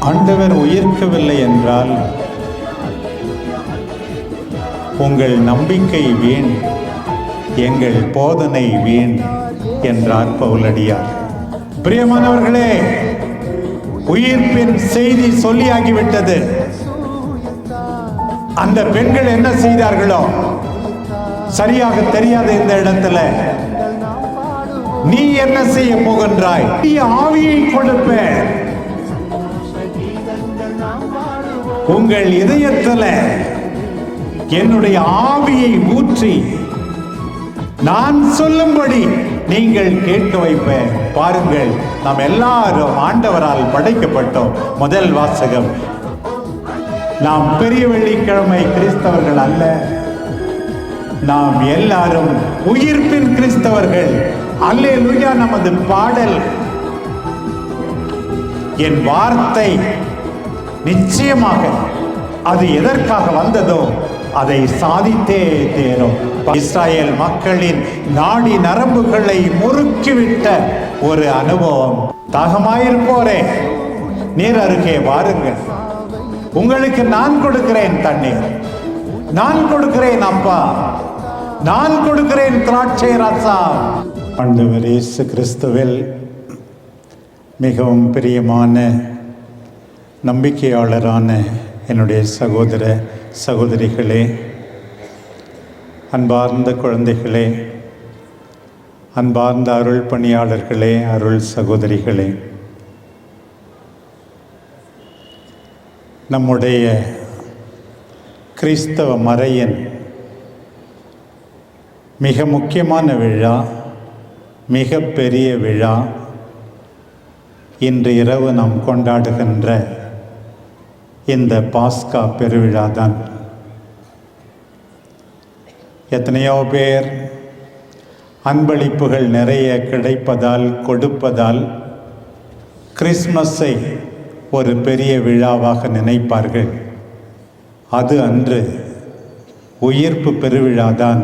ஆண்டவர் உயிர்க்கவில்லை என்றால் உங்கள் நம்பிக்கை வீண் எங்கள் போதனை வீண் என்றார் பவுலடியார். பிரியமானவர்களே உயிர்ப்பின் செய்தி சொல்லியாகிவிட்டது. அந்த பெண்கள் என்ன செய்தார்களோ சரியாக தெரியாத இந்த இடத்துல நீ என்ன செய்ய போகின்றாய்? நீ ஆவியை கொடுப்பேன். உங்கள் இதயத்துல என்னுடைய ஆவியை ஊற்றி நான் சொல்லும்படி நீங்கள் கேட்க வைப்பேன் பாருங்கள் நாம் எல்லாரும் ஆண்டவரால் படைக்கப்பட்டோம். முதல் வாசகம். நாம் பெரிய வெள்ளிக்கிழமை கிறிஸ்தவர்கள் அல்ல. நாம் எல்லாரும் உயிர்ப்பின் கிறிஸ்தவர்கள். அல்லே லுயா நமது பாடல். என் வார்த்தை நிச்சயமாக அது எதற்காக வந்ததோ அதை சாதித்தே தேரும் இஸ்ராயேல் மக்களின் நாடி நரம்புகளை முறுக்கிவிட்ட ஒரு அனுபவம். தாகமாயிருப்போரே. நீர் அருகே வாருங்கள். உங்களுக்கு நான் கொடுக்கிறேன் தண்ணீர். நான் கொடுக்கிறேன் அப்பா. நான் கொடுக்கிறேன் திராட்சை ரசம். ஆண்டவர் இயேசு கிறிஸ்துவில் மிகவும் பிரியமான நம்பிக்கையாளரான என்னுடைய சகோதர சகோதரிகளே அன்பார்ந்த குழந்தைகளே அன்பார்ந்த அருள் பணியாளர்களே அருள் சகோதரிகளே. நம்முடைய கிறிஸ்தவ மறையின் மிக முக்கியமான விழா மிக பெரிய விழா இன்று இரவு நாம் கொண்டாடுகின்ற இந்த பாஸ்கா பெருவிழா தான். எத்தனையோ பேர் அன்பளிப்புகள் நிறைய கிடைப்பதால் கொடுப்பதால் கிறிஸ்மஸை ஒரு பெரிய விழாவாக நினைப்பார்கள். அது அன்று உயிர்ப்பு பெருவிழாதான்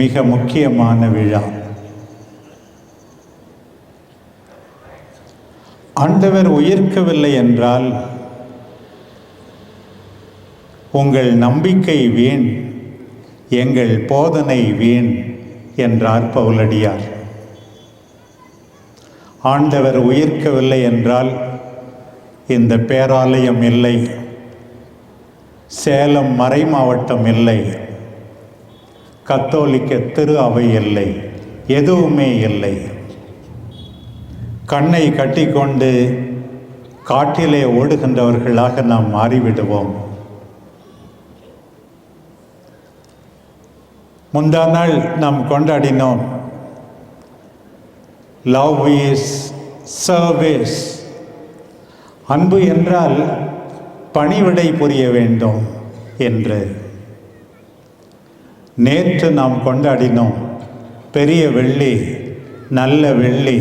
மிக முக்கியமான விழா. ஆண்டவர் உயிர்க்கவில்லை என்றால் உங்கள் நம்பிக்கை வீண் எங்கள் போதனை வீண் என்றார் பவுலடியார். ஆண்டவர் உயிர்க்கவில்லை என்றால் இந்த பேராலயம் இல்லை சேலம் மறை மாவட்டம் இல்லை கத்தோலிக்க திரு அவை இல்லை எதுவுமே இல்லை. கண்ணை கட்டிக்கொண்டு காட்டிலே ஓடுகின்றவர்களாக நாம் மாறிவிடுவோம். முந்தா நாள் நாம் கொண்டாடினோம். லவ் இஸ் சர்வீஸ் அன்பு என்றால் பணிவிடை புரிய வேண்டும் என்று. நேற்று நாம் கொண்டாடினோம் பெரிய வெள்ளி நல்ல வெள்ளி.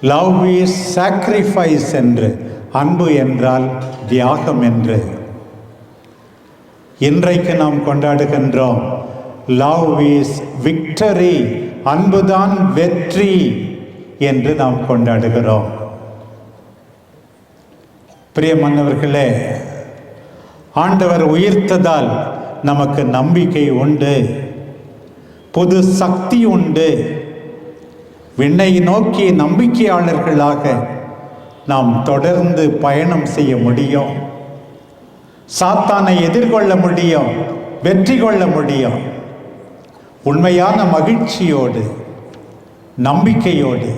லவ் இஸ் சாக்ரிஃபைஸ் என்று அன்பு என்றால் தியாகம் என்று. இன்றைக்கு நாம் கொண்டாடுகின்றோம் லவ் இஸ் விக்டரி அன்புதான் வெற்றி என்று நாம் கொண்டாடுகிறோம். பிரியமன்னவர்களே ஆண்டவர் உயிர்த்ததால் நமக்கு நம்பிக்கை உண்டு புது சக்தி உண்டு. விண்ணை நோக்கி நம்பிக்கையாளர்களாக நாம் தொடர்ந்து பயணம் செய்ய முடியும். சாத்தானை எதிர்கொள்ள முடியும் வெற்றி கொள்ள முடியும். உண்மையான மகிழ்ச்சியோடு நம்பிக்கையோடு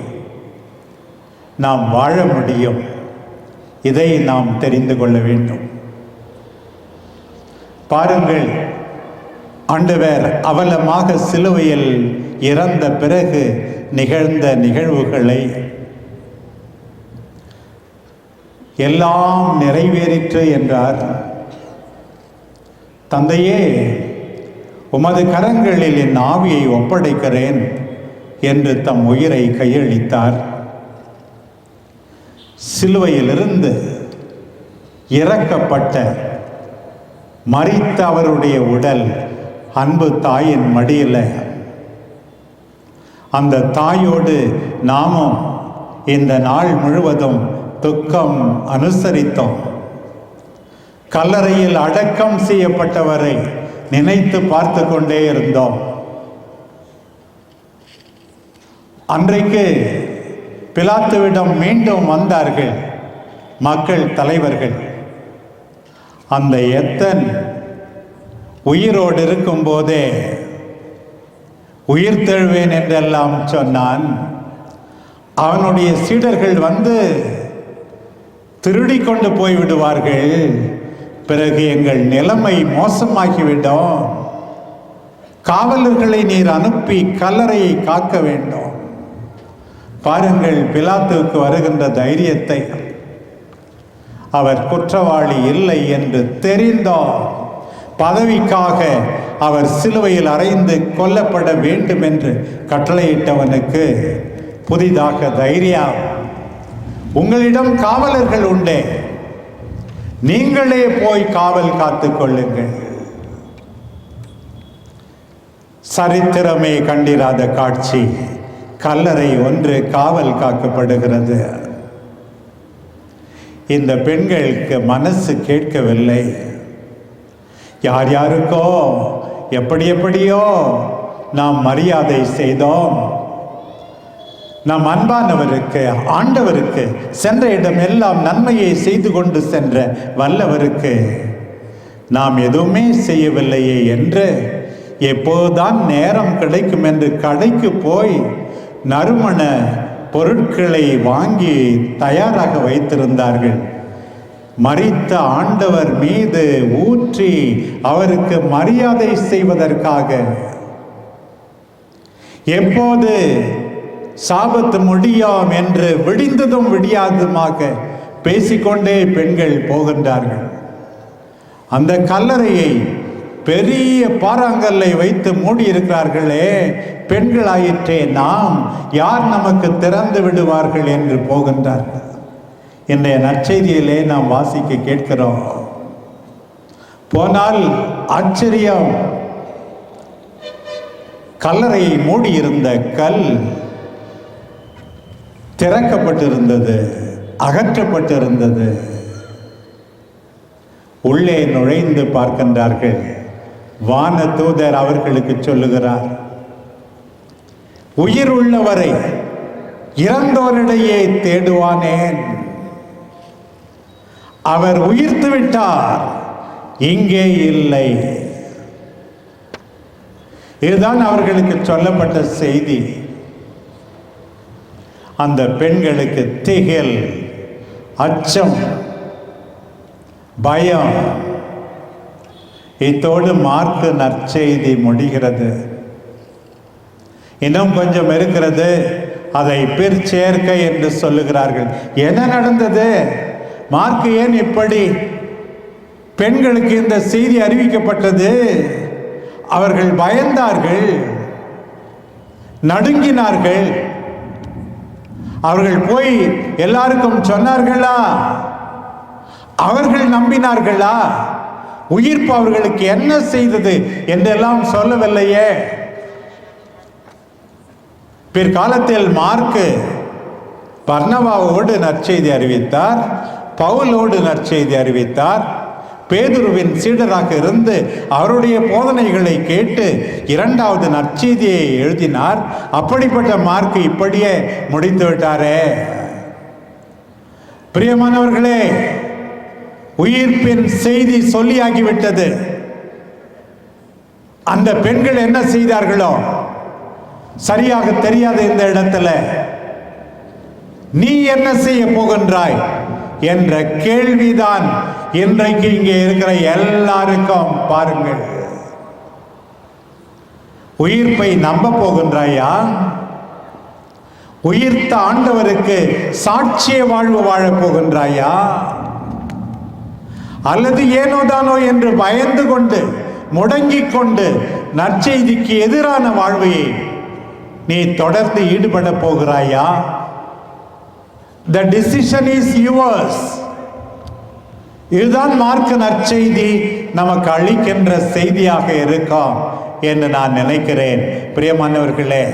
நாம் வாழ முடியும். இதை நாம் தெரிந்து கொள்ள வேண்டும். பாருங்கள் ஆண்டவர் அவலமாக சிலுவையில் இறந்த பிறகு நிகழ்ந்த நிகழ்வுகளை எல்லாம் நிறைவேறிற்று என்றார். தந்தையே உமது கரங்களில் என் ஆவியை ஒப்படைக்கிறேன் என்று தம் உயிரை கையளித்தார். சிலுவையிலிருந்து இறக்கப்பட்ட மறித்த அவருடைய உடல் அன்பு தாயின் மடியில். அந்த தாயோடு நாமும் இந்த நாள் முழுவதும் துக்கம் அனுசரித்தோம். கல்லறையில் அடக்கம் செய்யப்பட்டவரை நினைத்து பார்த்து கொண்டே இருந்தோம். அன்றைக்கு பிலாத்துவிடம் மீண்டும் வந்தார்கள் மக்கள் தலைவர்கள். அந்த எத்தன் உயிரோடு இருக்கும்போதே உயிர் தெழுவேன் என்றெல்லாம் சொன்னான். அவனுடைய சீடர்கள் வந்து திருடி கொண்டு போய் விடுவார்கள் பிறகு எங்கள் நிலைமை மோசமாகிவிடும். காவலர்களை நீர் அனுப்பி கல்லறையை காக்க வேண்டும். பாருங்கள் பிலாத்துவுக்கு வருகின்ற தைரியத்தை. அவர் குற்றவாளி இல்லை என்று தெரிந்தோம். பதவிக்காக அவர் சிலுவையில் அறைந்து கொல்லப்பட வேண்டும் என்று கட்டளையிட்டவனுக்கு புதிதாக தைரியம். உங்களிடம் காவலர்கள் உண்டே. நீங்களே போய் காவல் காத்துக் கொள்ளுங்கள் சரித்திரமே கண்டிராத காட்சி. கல்லறை ஒன்று காவல் காக்கப்படுகிறது. இந்த பெண்களுக்கு மனசு கேட்கவில்லை. யார் யாருக்கோ எப்படி எப்படியோ நாம் மரியாதை செய்தோம். நாம் அன்பானவருக்கு ஆண்டவருக்கு சென்ற இடம் எல்லாம் நன்மையை செய்து கொண்டு சென்ற வல்லவருக்கு. நாம் எதுவுமே செய்யவில்லையே என்று எப்போதுதான் நேரம் கிடைக்கும் என்று கடைக்கு போய் நறுமண பொருட்களை வாங்கி தயாராக வைத்திருந்தார்கள். மறித்த ஆண்டவர் மீது ஊற்றி அவருக்கு மரியாதை செய்வதற்காக. எப்போது சாபத்து முடியாம் என்று விடிந்ததும் விடியாதுமாக பேசிக்கொண்டே பெண்கள் போகின்றார்கள். அந்த கல்லறையை பெரிய பாறாங்கல்லை வைத்து மூடியிருக்கிறார்களே பெண்களாயிற்றே நாம் யார் நமக்கு திறந்து விடுவார்கள் என்று போகின்றார்கள். இன்றைய நற்செய்தியிலே நாம் வாசிக்க கேட்கிறோம். போனால் ஆச்சரியம். கல்லறையை மூடியிருந்த கல் திறக்கப்பட்டிருந்தது அகற்றப்பட்டிருந்தது. உள்ளே நுழைந்து பார்க்கின்றார்கள். வான தூதர் அவர்களுக்கு சொல்லுகிறார் உயிர் உள்ளவரை இறந்தோரிடையே தேடுவானேன். அவர் உயிர்த்து விட்டார் இங்கே இல்லை. இதுதான் அவர்களுக்கு சொல்லப்பட்ட செய்தி. அந்த பெண்களுக்கு திகில் அச்சம் பயம். இத்தோடு மார்க்கு நற்செய்தி முடிகிறது. இன்னும் கொஞ்சம் இருக்கிறது. அதை பிற்சேர்க்கை என்று சொல்லுகிறார்கள். என்ன நடந்தது? மார்க்கு ஏன் இப்படி? பெண்களுக்கு இந்த செய்தி அறிவிக்கப்பட்டது. அவர்கள் பயந்தார்கள். நடுங்கினார்கள். அவர்கள் போய் எல்லாருக்கும் சொன்னார்களா? அவர்கள் நம்பினார்களா? உயிர்ப்பு அவர்களுக்கு என்ன செய்தது என்றெல்லாம் சொல்லவில்லையே. பிற்காலத்தில் மார்க்கு பர்ணவாவோடு நற்செய்தி அறிவித்தார் பவுலோடு நற்செய்தி அறிவித்தார் பேதுருவின் சீடராக இருந்து அவருடைய போதனைகளை கேட்டு இரண்டாவது நற்செய்தியை எழுதினார். அப்படிப்பட்ட மார்க் இப்படியே முடிந்து விட்டாரே. பிரியமானவர்களே உயிர்ப்பின் செய்தி சொல்லியாகிவிட்டது. அந்த பெண்கள் என்ன செய்தார்களோ சரியாக தெரியாத இந்த இடத்துல நீ என்ன செய்ய போகின்றாய்? என்ற கேள்விதான் இன்றைக்கு இங்கே இருக்கிற எல்லாருக்கும் பாருங்கள். உயிர்ப்பை நம்ப போகின்றாயா? உயிர்த்த ஆண்டவருக்கு சாட்சிய வாழ்வு வாழப் போகின்றாயா? அல்லது ஏனோதானோ என்று பயந்து கொண்டு முடங்கிக் கொண்டு நற்செய்திக்கு எதிரான வாழ்வையை நீ தொடர்ந்து ஈடுபட போகிறாயா? த டிசிஷன் இஸ் யுவர்ஸ் இதுதான் மார்க்க நற்செய்தி. நமக்கு அளிக்கின்ற செய்தியாக இருக்கும் என்று நான் நினைக்கிறேன். பிரியமானவர்களே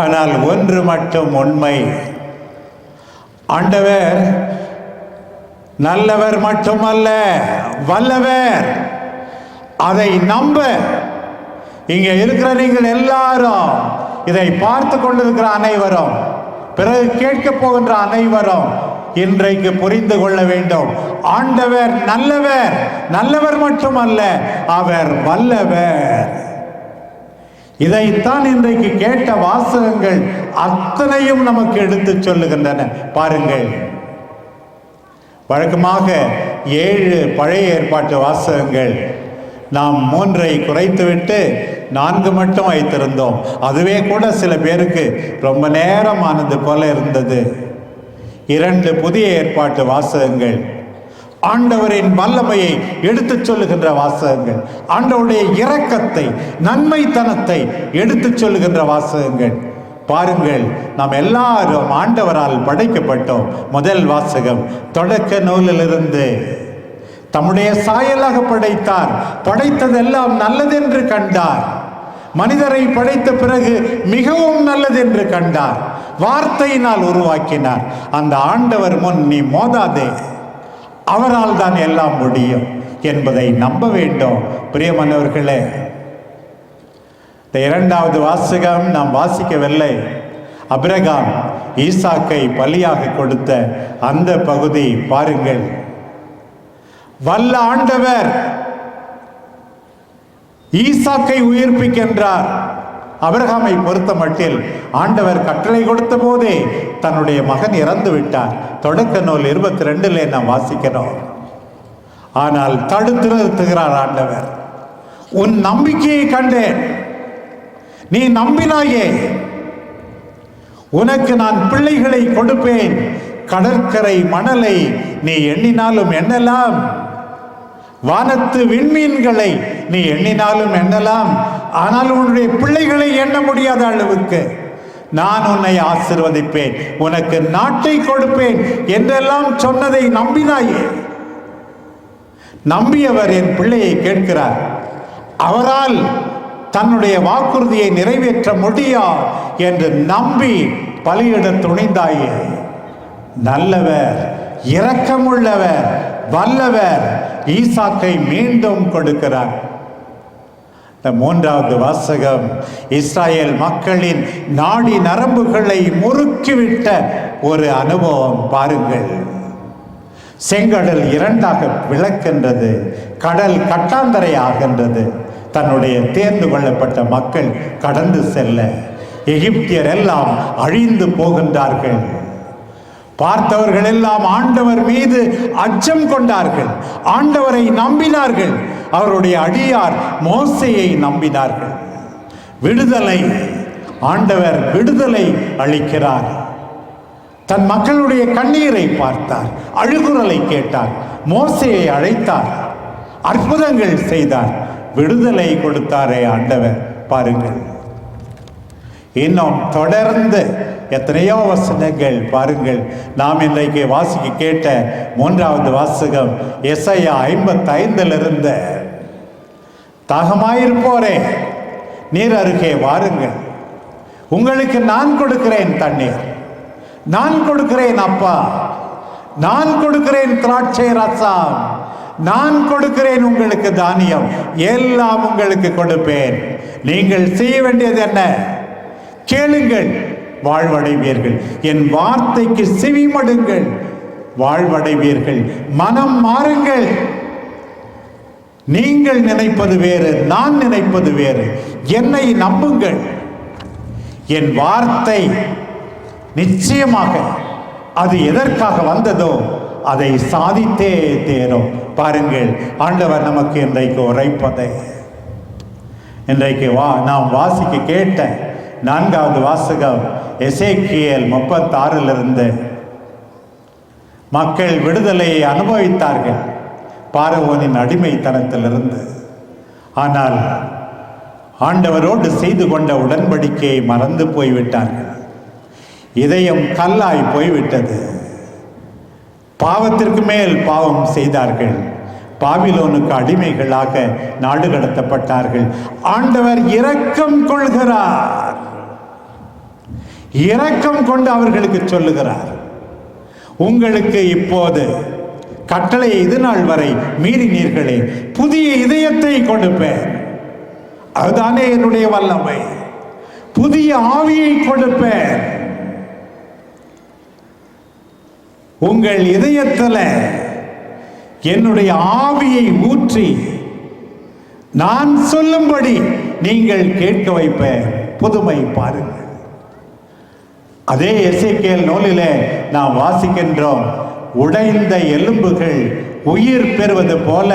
ஆனால் ஒன்று மட்டும் உண்மை. ஆண்டவர் நல்லவர் மட்டுமல்ல வல்லவர். அதை நம்ப. இங்க இருக்கிற நீங்கள் எல்லாரும் இதை பார்த்து கொண்டிருக்கிற அனைவரும் பிறகு கேட்க போகின்ற அனைவரும் இன்றைக்கு புரிந்து கொள்ள வேண்டும். ஆண்டவர் நல்லவர் நல்லவர் மட்டுமல்ல அவர் வல்லவர். இதைத்தான் இன்றைக்கு கேட்ட வாசகங்கள் அத்தனையும் நமக்கு எடுத்து சொல்லுகின்றன. பாருங்கள். வழக்கமாக ஏழு பழைய ஏற்பாட்டு வாசகங்கள் நாம் மூன்றை குறைத்துவிட்டு நான்கு மட்டும் வைத்திருந்தோம். அதுவே கூட சில பேருக்கு ரொம்ப நேரம் ஆனது போல இருந்தது. இரண்டு புதிய ஏற்பாட்டு வாசகங்கள். ஆண்டவரின் வல்லமையை எடுத்துச் சொல்லுகின்ற வாசகங்கள். ஆண்டவருடைய இரக்கத்தை நன்மைத்தனத்தை எடுத்துச் சொல்லுகின்ற வாசகங்கள். பாருங்கள் நாம் எல்லாரும் ஆண்டவரால் படைக்கப்பட்டோம். முதல் வாசகம் தொடக்க நூலிலிருந்து. தம்முடைய சாயலாக படைத்தார். படைத்ததெல்லாம் நல்லதென்று கண்டார். மனிதரை படைத்த பிறகு மிகவும் நல்லதென்று கண்டார். வார்த்தையினால் உருவாக்கினார். அந்த ஆண்டவர் முன் நீ மோதாதே. அவரால் தான் எல்லாம் முடியும் என்பதை நம்ப வேண்டும். பிரியமானவர்களே இந்த இரண்டாவது வாசகம் நாம் வாசிக்கவில்லை. அபிரகாம் ஈசாக்கை பலியாக கொடுத்த அந்த பகுதி பாருங்கள். வல்ல ஆண்டவர் ஈசாக்கை உயிர்ப்பிக்கின்றார். அபிரகாமை பொறுத்த மட்டில் ஆண்டவர் கட்டளை கொடுத்த போதே தன்னுடைய மகன் இறந்து விட்டார். தொடக்க நூல் இருபத்தி ரெண்டுல நாம் வாசிக்கிறோம். ஆனால் தடுத்து நிறுத்துகிறார் ஆண்டவர். உன் நம்பிக்கையை கண்டேன். நீ நம்பினாயே. உனக்கு நான் பிள்ளைகளை கொடுப்பேன். கடற்கரை மணலை நீ எண்ணினாலும் எண்ணலாம் வானத்து விண்மீன்களை நீ எண்ணினாலும் எண்ணலாம் ஆனால் உன்னுடைய பிள்ளைகளை எண்ண முடியாத அளவுக்கு. நான் உன்னை ஆசிர்வதிப்பேன் உனக்கு நாட்டை கொடுப்பேன் என்றெல்லாம் சொன்னதை நம்பினாயே. நம்பியவர் என் பிள்ளையை கேட்கிறார் அவரால் தன்னுடைய வாக்குறுதியை நிறைவேற்ற முடியா என்று நம்பி பலியிட துணிந்தாயே. நல்லவர் இரக்கமுள்ளவர் வல்லவர் ஈசாக்கை மீண்டும் கொடுக்கிறார். இந்த மூன்றாவது வாசகம் இஸ்ராயேல் மக்களின் நாடி நரம்புகளை முறுக்கிவிட்ட ஒரு அனுபவம் பாருங்கள். செங்கடல் இரண்டாக விளக்கின்றது கடல் கட்டாந்தரை ஆகின்றது தன்னுடைய தேர்ந்து கொள்ளப்பட்ட மக்கள் கடந்து செல்ல எகிப்தியர் எல்லாம் அழிந்து போகின்றார்கள். பார்த்தவர்கள் எல்லாம் ஆண்டவர் மீது அச்சம் கொண்டார்கள். ஆண்டவரை நம்பினார்கள். அவருடைய அடியார் மோசையை நம்பினார்கள். விடுதலை ஆண்டவர் விடுதலை அளிக்கிறார். தன் மக்களுடைய கண்ணீரை பார்த்தார் அழுகுரலை கேட்டார் மோசையை அழைத்தார் அற்புதங்கள் செய்தார். விடுதலை கொடுத்தாரே ஆண்டவர் பாருங்கள். இன்னும் தொடர்ந்து எத்தனையோ வசனங்கள் பாருங்கள். நாம் இன்றைக்கு வாசிக்க கேட்ட மூன்றாவது வாசகம் எஸ்ஐயா ஐம்பத்தைந்தில் இருந்த தாகமாயிருப்போரே நீர் அருகே வாருங்கள். உங்களுக்கு நான் கொடுக்கிறேன் தண்ணீர். நான் கொடுக்கிறேன் அப்பா. நான் கொடுக்கிறேன் திராட்சை ரசம். நான் கொடுக்கிறேன் உங்களுக்கு தானியம். எல்லாம் உங்களுக்கு கொடுப்பேன். நீங்கள் செய்ய வேண்டியது என்ன? கேளுங்கள். வாழ்வடைவீர்கள். என் வார்த்தைக்கு செவிமடுங்கள் வாழ்வடைவீர்கள். மனம் மாறுங்கள். நீங்கள் நினைப்பது வேறு நான் நினைப்பது வேறு. என்னை நம்புங்கள். என் வார்த்தை நிச்சயமாக அது எதற்காக வந்ததோ அதை சாதித்தே தேரும். பாருங்கள் ஆண்டவர் நமக்கு இன்றைக்கு உரைப்பதை. இன்றைக்கு வா நாம் வாசிக்க கேட்டேன் நான்காவது வாசகம் எசேக்கியல் முப்பத்தாறிலிருந்து. மக்கள் விடுதலையை அனுபவித்தார்கள். பார்வோனின் அடிமைத்தனத்திலிருந்து. ஆனால் ஆண்டவரோடு செய்து கொண்ட உடன்படிக்கையை மறந்து போய்விட்டார்கள். இதயம் கல்லாய் போய்விட்டது. பாவத்திற்கு மேல் பாவம் செய்தார்கள். பாவிலோனுக்கு அடிமைகளாக நாடு கடத்தப்பட்டார்கள் ஆண்டவர் இரக்கம் கொள்கிறார். இரக்கம் கொண்டு அவர்களுக்கு சொல்லுகிறார். உங்களுக்கு இப்போது கட்டளையை இது நாள் வரை மீறினீர்களே புதிய இதயத்தை கொடுப்பேன். அதுதானே என்னுடைய வல்லமை. புதிய ஆவியை கொடுப்பேன். உங்கள் இதயத்தில் என்னுடைய ஆவியை ஊற்றி நான் சொல்லும்படி நீங்கள் கேட்க வைப்பேன். புதுமை பாருங்கள். அதே எசேக்கியேல் நூலிலே நாம் வாசிக்கின்றோம் உடைந்த எலும்புகள் உயிர் பெறுவது போல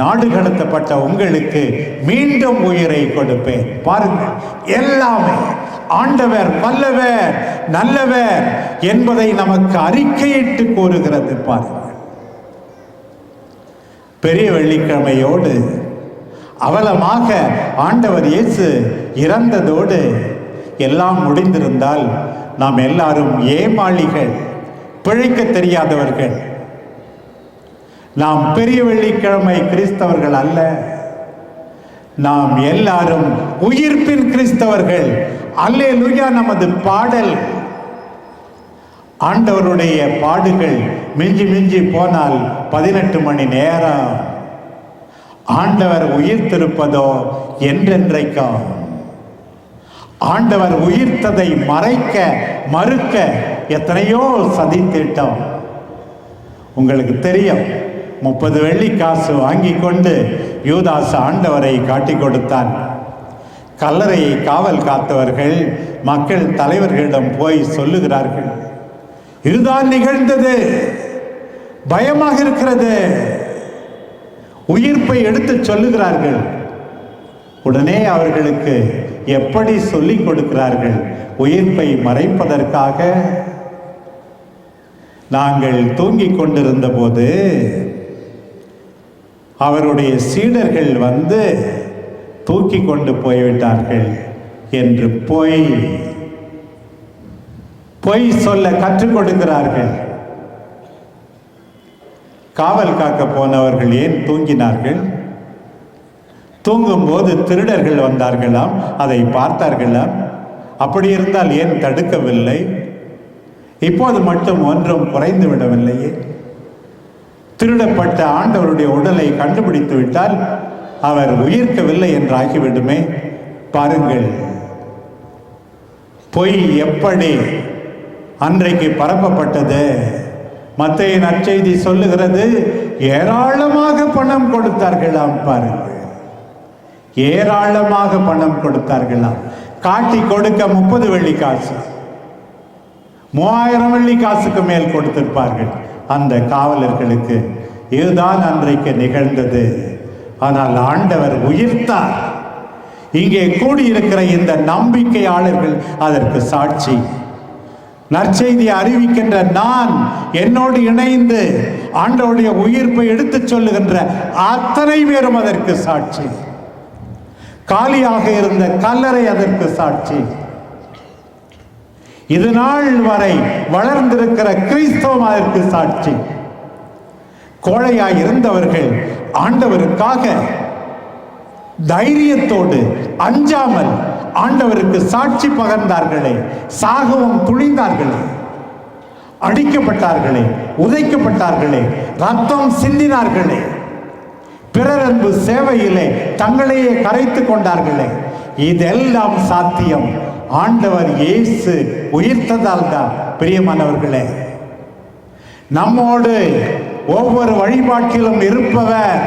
நாடு கடத்தப்பட்ட உங்களுக்கு மீண்டும் உயிரை கொடுப்பேன். பாருங்கள் எல்லாமே ஆண்டவர் வல்லவர் நல்லவர் என்பதை நமக்கு அறிக்கையிட்டு கூறுகிறது பாருங்கள். பெரிய வெள்ளிக்கிழமையோடு அவலமாக ஆண்டவர் இயேசு இறந்ததோடு எல்லாம் முடிந்திருந்தால் நாம் எல்லாரும் ஏமாளிகள் பிழைக்க தெரியாதவர்கள். நாம் பெரிய வெள்ளிக்கிழமை கிறிஸ்தவர்கள் அல்ல. நாம் எல்லாரும் உயிர்ப்பின் கிறிஸ்தவர்கள். அல்லே நமது பாடல். ஆண்டவருடைய பாடுகள் மிஞ்சி மிஞ்சி போனால் பதினெட்டு மணி நேரம். ஆண்டவர் உயிர்த்திருப்பதோ என்றென்றைக்கும். ஆண்டவர் உயிர்த்ததை மறைக்க மறுக்க எத்தனையோ சதி திட்டம். உங்களுக்கு தெரியும் முப்பது வெள்ளி காசு வாங்கி கொண்டு யூதாஸ் ஆண்டவரை காட்டி கொடுத்தான். கல்லறையை காவல் காத்தவர்கள் மக்கள் தலைவர்களிடம் போய் சொல்லுகிறார்கள். இதுதான் நிகழ்ந்தது பயமாக இருக்கிறது. உயிர்ப்பை எடுத்து சொல்லுகிறார்கள். உடனே அவர்களுக்கு எப்படி சொல்லிக் கொடுக்கிறார்கள்? உயிர்ப்பை மறைப்பதற்காக நாங்கள் தூங்கிக் கொண்டிருந்த போது அவருடைய சீடர்கள் வந்து தூக்கி கொண்டு போய்விட்டார்கள் என்று பொய் பொய் சொல்ல கற்றுக் கொடுக்கிறார்கள். காவல் காக்க போனவர்கள் ஏன் தூங்கினார்கள்? தூங்கும்போது திருடர்கள் வந்தார்களாம் அதை பார்த்தார்களாம். அப்படி இருந்தால் ஏன் தடுக்கவில்லை? இப்போது மட்டும் ஒன்றும் குறைந்து விடவில்லையே. திருடப்பட்ட ஆண்டவருடைய உடலை கண்டுபிடித்து விட்டால் அவர் உயிர்க்கவில்லை என்று ஆகிவிடுமே பாருங்கள் பொய் எப்படி அன்றைக்கு பரப்பப்பட்டது? மத்திய நற்செய்தி சொல்லுகிறது ஏராளமாக பணம் கொடுத்தார்களாம் பாருங்கள். ஏராளமாக பணம் கொடுத்தார்களாம் காட்டி கொடுக்க முப்பது வெள்ளி காசு. மூவாயிரம் வெள்ளி காசுக்கு மேல் கொடுத்திருப்பார்கள். அந்த காவலர்களுக்கு இதுதான் அன்றைக்கு நிகழ்ந்தது. ஆனால் ஆண்டவர் உயிர்த்தார். இங்கே கூடியிருக்கிற இந்த நம்பிக்கையாளர்கள் அதற்கு சாட்சி. நற்செய்தி அறிவிக்கின்ற நான் என்னோடு இணைந்து ஆண்டவருடைய உயிர்ப்பை எடுத்துச் சொல்லுகின்ற அத்தனை பேரும் அதற்கு சாட்சி. காலியாக இருந்த கல்லறை அதற்கு சாட்சி. இது நாள் வரை வளர்ந்திருக்கிற கிறிஸ்தவம் அதற்கு சாட்சி. கோழையாய் இருந்தவர்கள் ஆண்டவருக்காக தைரியத்தோடு அஞ்சாமல் ஆண்டவருக்கு சாட்சி பகர்ந்தார்களே சாகவும் துணிந்தார்களே அடிக்கப்பட்டார்களே உதைக்கப்பட்டார்களே ரத்தம் சிந்தினார்களே. பிறரன்பு சேவையிலே தங்களையே கரைத்து கொண்டார்களே. இதெல்லாம் சாத்தியம். ஆண்டவர் இயேசு உயிர்த்ததால் தான் பிரியமானவர்களே. நம்மோடு ஒவ்வொரு வழிபாட்டிலும் இருப்பவர்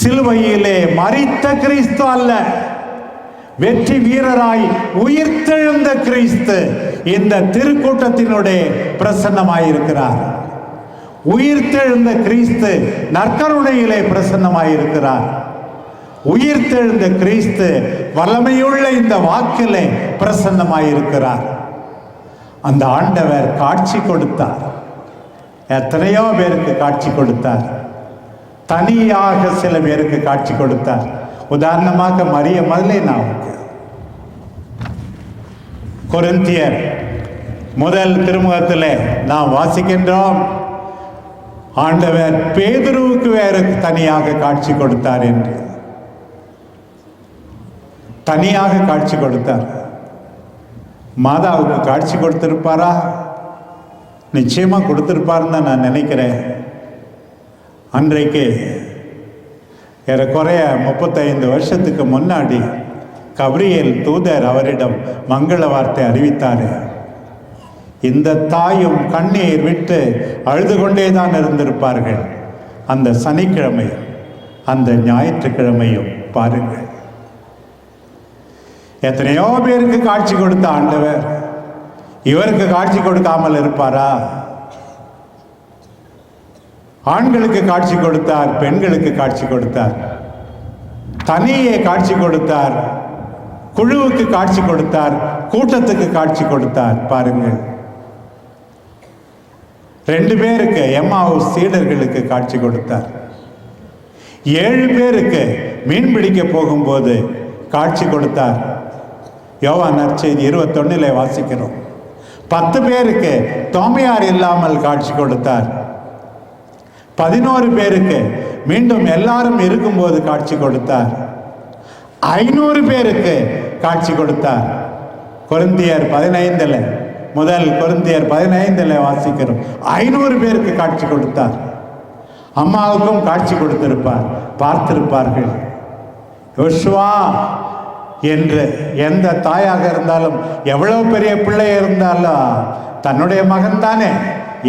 சிலுவையிலே மறித்த கிறிஸ்து அல்ல. வெற்றி வீரராய் உயிர்த்தெழுந்த கிறிஸ்து இந்த திருக்கூட்டத்தினுடைய பிரசன்னமாயிருக்கிறார். உயிர்த்தெழுந்த கிறிஸ்து நற்கருணையிலே பிரசன்னமாயிருக்கிறார். உயிர்த்தெழுந்த கிறிஸ்து வல்லமையுள்ள இந்த வாக்கிலே பிரசன்னமாயிருக்கிறார். அந்த ஆண்டவர் காட்சி கொடுத்தார். எத்தனையோ பேருக்கு காட்சி கொடுத்தார். தனியாக சில பேருக்கு காட்சி கொடுத்தார். உதாரணமாக மரிய மதுலே நாவுக்கு கொரிந்தியர் முதல் திருமுகத்தில் நாம் வாசிக்கின்றோம். ஆண்டவர் பேதுருவுக்கு வேறு தனியாக காட்சி கொடுத்தார் என்று. தனியாக காட்சி கொடுத்தார். மாதாவுக்கு காட்சி கொடுத்திருப்பாரா? நிச்சயமா கொடுத்துருப்பாருன்னு தான் நான் நினைக்கிறேன். அன்றைக்கு ஏறக்குறைய முப்பத்தைந்து வருஷத்துக்கு முன்னாடி கவரியல் தூதர் அவரிடம் மங்கள வார்த்தை அறிவித்தார். இந்த தாயும் கண்ணீர் விட்டு அழுது கொண்டே தான் இருந்திருப்பார்கள். அந்த சனிக்கிழமை அந்த ஞாயிற்றுக்கிழமையும் பாருங்கள். எத்தனையோ பேருக்கு காட்சி கொடுத்த ஆண்டவர். இவருக்கு காட்சி கொடுக்காமல் இருப்பாரா? ஆண்களுக்கு காட்சி கொடுத்தார் பெண்களுக்கு காட்சி கொடுத்தார். தனியே காட்சி கொடுத்தார். குழுவுக்கு காட்சி கொடுத்தார். கூட்டத்துக்கு காட்சி கொடுத்தார். பாருங்கள். ரெண்டு பேருக்கு எம்மாவு சீடர்களுக்கு காட்சி கொடுத்தார். ஏழு பேருக்கு மீன் பிடிக்க போகும்போது காட்சி கொடுத்தார். யோவா நற்செய்தி இருபத்தொன்னில் வாசிக்கிறோம். பத்து பேருக்கு தோமையார் இல்லாமல் காட்சி கொடுத்தார். பதினோரு பேருக்கு மீண்டும் எல்லாரும் இருக்கும்போது காட்சி கொடுத்தார். ஐநூறு பேருக்கு காட்சி கொடுத்தார். கொருந்தியர் பதினைந்தில் முதல் குருந்தியர் பதினைந்தில் வாசிக்கிறோம். ஐநூறு பேருக்கு காட்சி கொடுத்தார். அம்மாவுக்கும் காட்சி கொடுத்திருப்பார். பார்த்திருப்பார்கள். யோசுவா என்று எந்த தாயாக இருந்தாலும் எவ்வளவு பெரிய பிள்ளை இருந்தாலும் தன்னுடைய மகன் தானே.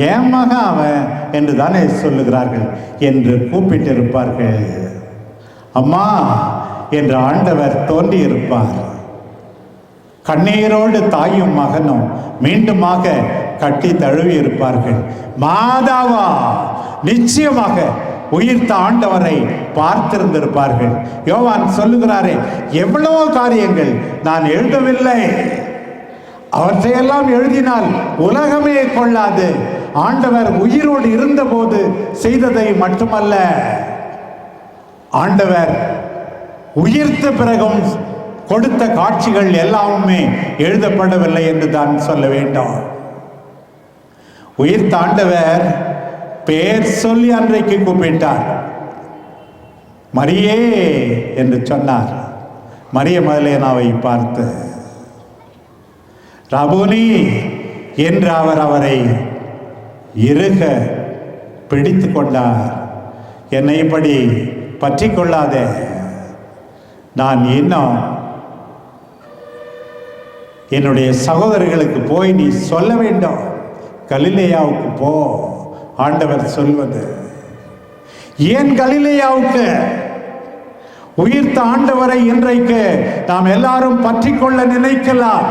ஏன் மகன் அவன் என்று தானே சொல்லுகிறார்கள் என்று கூப்பிட்டிருப்பார்கள். அம்மா என்று ஆண்டவர் தோன்றியிருப்பார். கண்ணீரோடு தாயும் மகனும் மீண்டுமாக கட்டி தழுவி இருப்பார்கள் மாதாவா நிச்சயமாக உயிர்த்த ஆண்டவரை பார்த்திருந்திருப்பார்கள். யோவான் சொல்லுகிறாரே எவ்வளவோ காரியங்கள் நான் எழுதவில்லை. அவற்றையெல்லாம் எழுதினால் உலகமே கொள்ளாது. ஆண்டவர் உயிரோடு இருந்தபோது செய்ததை மட்டுமல்ல. ஆண்டவர் உயிர்த்த பிறகும் கொடுத்த காட்சிகள் எல்லாமே எழுதப்படவில்லை என்று தான் சொல்ல வேண்டும். உயிர் தாண்டவர் பேர் சொல்லி அன்றைக்கு கூப்பிட்டார். மரியே என்று சொன்னார். மரிய மதலேனாவை பார்த்து ரபுனி என்று அவர் அவரை இறுக பிடித்து கொண்டார். என்னை இப்படி பற்றி கொள்ளாதே. நான் இன்னும் என்னுடைய சகோதரர்களுக்கு போய் நீ சொல்ல வேண்டும். கலிலேயாவுக்கு போ ஆண்டவர் சொல்வது. ஏன் கலிலேயாவுக்கு? உயிர்த்த ஆண்டவரை இன்றைக்கு நாம் எல்லாரும் பற்றி கொள்ள நினைக்கலாம்.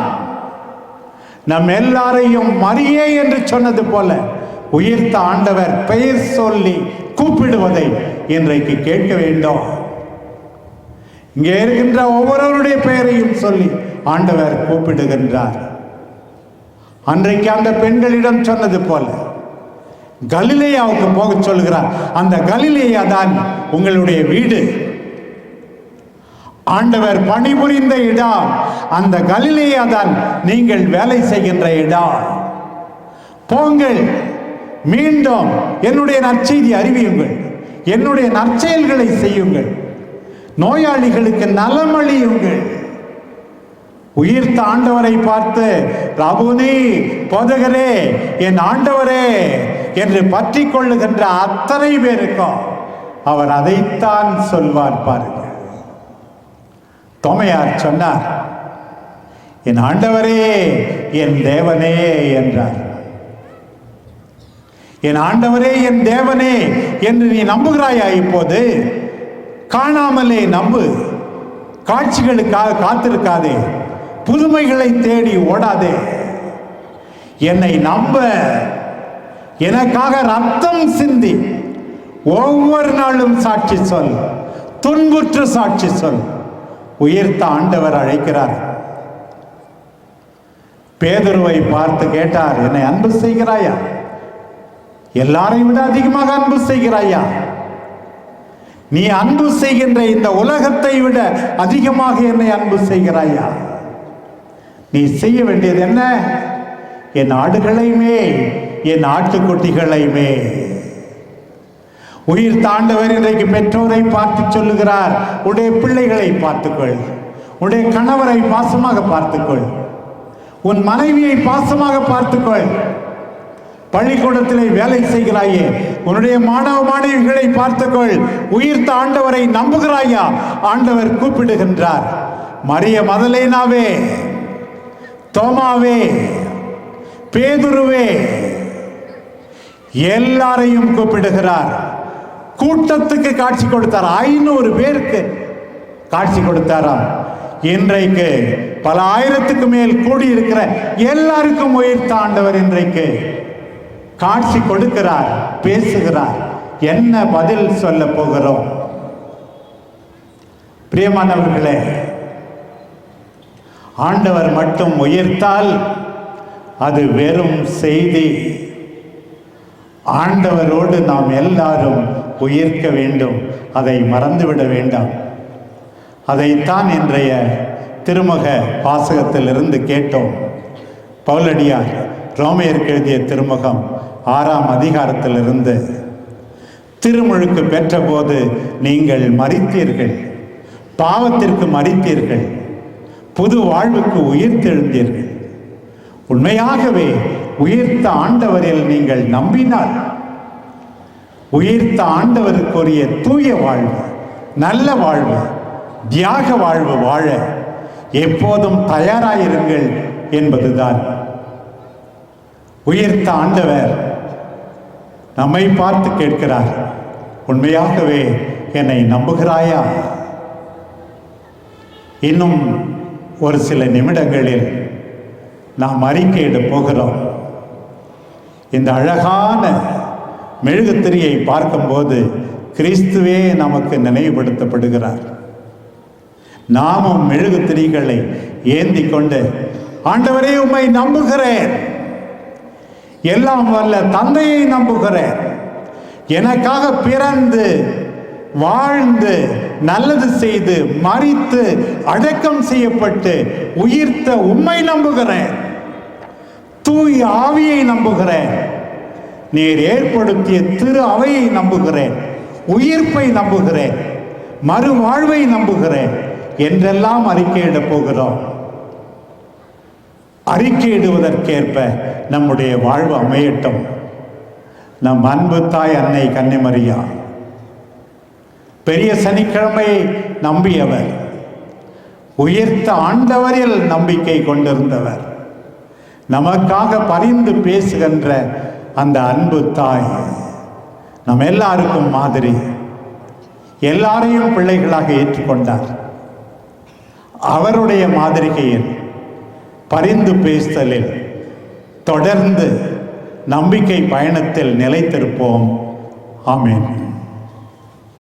நம் எல்லாரையும் மறியே என்று சொன்னது போல உயிர்த்த ஆண்டவர் பெயர் சொல்லி கூப்பிடுவதை இன்றைக்கு கேட்க வேண்டும். இங்கே இருக்கின்ற ஒவ்வொருவருடைய பெயரையும் சொல்லி ஆண்டவர் கூப்பிடுகின்றார். அன்றைக்கு அந்த பெண்களிடம் சொன்னது போல கலிலேயாவுக்கு போக சொல்கிறார். அந்த கலிலேயா தான் உங்களுடைய வீடு. ஆண்டவர் பணிபுரிந்த இடம் அந்த கலிலேயா தான் நீங்கள் வேலை செய்கின்ற இடம். போங்கள் மீண்டும் என்னுடைய நற்செய்தி அறிவியுங்கள் என்னுடைய நற்செயல்களை செய்யுங்கள். நோயாளிகளுக்கு நலமளியுங்கள். உயிர்த்த ஆண்டவரை பார்த்து ரபுனி போதகரே என் ஆண்டவரே என்று பற்றி கொள்ளுகின்ற அத்தனை பேருக்கும் அவர் அதைத்தான் சொல்வார் பாருங்கள். தோமையார் சொன்னார் என் ஆண்டவரே என் தேவனே என்றார். என் ஆண்டவரே என் தேவனே என்று நீ நம்புகிறாயா இப்போது? காணாமலே நம்பு. காட்சிகளுக்காக காத்திருக்காதே. புதுமைகளை தேடி ஓடாதே. என்னை நம்ப. எனக்காக ரத்தம் சிந்தி. ஒவ்வொரு நாளும் சாட்சி சொல். துன்புற்று சாட்சி சொல். உயிர்த்த ஆண்டவர் அழைக்கிறார். பேதுருவை பார்த்து கேட்டார் என்னை அன்பு செய்கிறாயா? எல்லாரையும் விட அதிகமாக அன்பு செய்கிறாயா? நீ அன்பு செய்கின்ற இந்த உலகத்தை விட அதிகமாக என்னை அன்பு செய்கிறாயா? நீ செய்ய வேண்டியது என்ன? என் ஆடுகளையுமே என் ஆட்டுக்குட்டிகளையுமே உயிர் தாண்டவர் இன்றைக்கு பெற்றோரை பார்த்து சொல்லுகிறார். உடைய பிள்ளைகளை பார்த்துக்கொள். உடைய கணவரை பாசமாக பார்த்துக்கொள். உன் மனைவியை பாசமாக பார்த்துக்கொள். பள்ளிக்கூடத்திலே வேலை செய்கிறாயே உன்னுடைய மாணவ மாணவிகளை பார்த்துக்கொள். உயிர்த்த ஆண்டவரை நம்புகிறாயா? ஆண்டவர் கூப்பிடுகின்றார். மரிய மதலேனாவே. தோமாவே பேதுருவே எல்லாரையும் கூப்பிடுகிறார். கூட்டத்துக்கு காட்சி கொடுத்தார். ஐநூறு பேருக்கு காட்சி கொடுத்தாராம். இன்றைக்கு பல ஆயிரத்துக்கு மேல் கூடியிருக்கிற எல்லாருக்கும் உயிர் தாண்டவர் இன்றைக்கு காட்சி கொடுக்கிறார் பேசுகிறார். என்ன பதில் சொல்ல போகிறோம்? பிரியமானவர்களே ஆண்டவர் மட்டும் உயிர்த்தால் அது வெறும் செய்தி. ஆண்டவரோடு நாம் எல்லாரும் உயிர்க்க வேண்டும். அதை மறந்துவிட வேண்டாம். அதைத்தான் இன்றைய திருமுக வாசகத்திலிருந்து கேட்டோம். பவுலடியார் ரோமையருக்கு எழுதிய திருமுகம் ஆறாம் அதிகாரத்திலிருந்து திருமுழுக்கு பெற்றபோது நீங்கள் மறித்தீர்கள் பாவத்திற்கு மறித்தீர்கள் புது வாழ்வுக்கு உயிர்த்தெழுந்தீர்கள் உண்மையாகவே உயிர்த்த ஆண்டவரில் நீங்கள் நம்பினால் உயிர்த்த ஆண்டவருக்குரிய தூய வாழ்வு நல்ல வாழ்வு தியாக வாழ்வு வாழ எப்போதும் தயாராயிருங்கள் என்பதுதான். உயிர்த்த ஆண்டவர் நம்மை பார்த்து கேட்கிறார் உண்மையாகவே என்னை நம்புகிறாயா? இன்னும் ஒரு சில நிமிடங்களில் நாம் அறிக்கையிட போகிறோம். இந்த அழகான மெழுகுத்திரியை பார்க்கும்போது கிறிஸ்துவே நமக்கு நினைவுபடுத்தப்படுகிறார். நாமும் மெழுகுத்திரிகளை ஏந்தி கொண்டு ஆண்டவரே உம்மை நம்புகிறேன். எல்லாம் வல்ல தந்தையை நம்புகிறேன். எனக்காக பிறந்து வாழ்ந்து நல்லது செய்து மறித்து அடக்கம் செய்யப்பட்டு உயிர்த்த உம்மை நம்புகிறேன். தூய் ஆவியை நம்புகிறேன். நீர் ஏற்படுத்திய திரு அவையை நம்புகிறேன். உயிர்ப்பை நம்புகிறேன். மறுவாழ்வை நம்புகிறேன். என்றெல்லாம் அறிக்கையிடப் போகிறோம். அறிக்கையிடுவதற்கேற்ப நம்முடைய வாழ்வு அமையட்டும். நம் அன்பு தாய் அன்னை கன்னிமரியா பெரிய சனிக்கிழமையை நம்பியவர். உயிர்த்த ஆண்டவரில் நம்பிக்கை கொண்டிருந்தவர். நமக்காக பரிந்து பேசுகின்ற அந்த அன்பு தாய். நம் எல்லாருக்கும் மாதிரி. எல்லாரையும் பிள்ளைகளாக ஏற்றுக்கொண்டார். அவருடைய மாதிரிகையில் பரிந்து பேசுதலில் தொடர்ந்து நம்பிக்கை பயணத்தில் நிலைத்திருப்போம். ஆமேன்.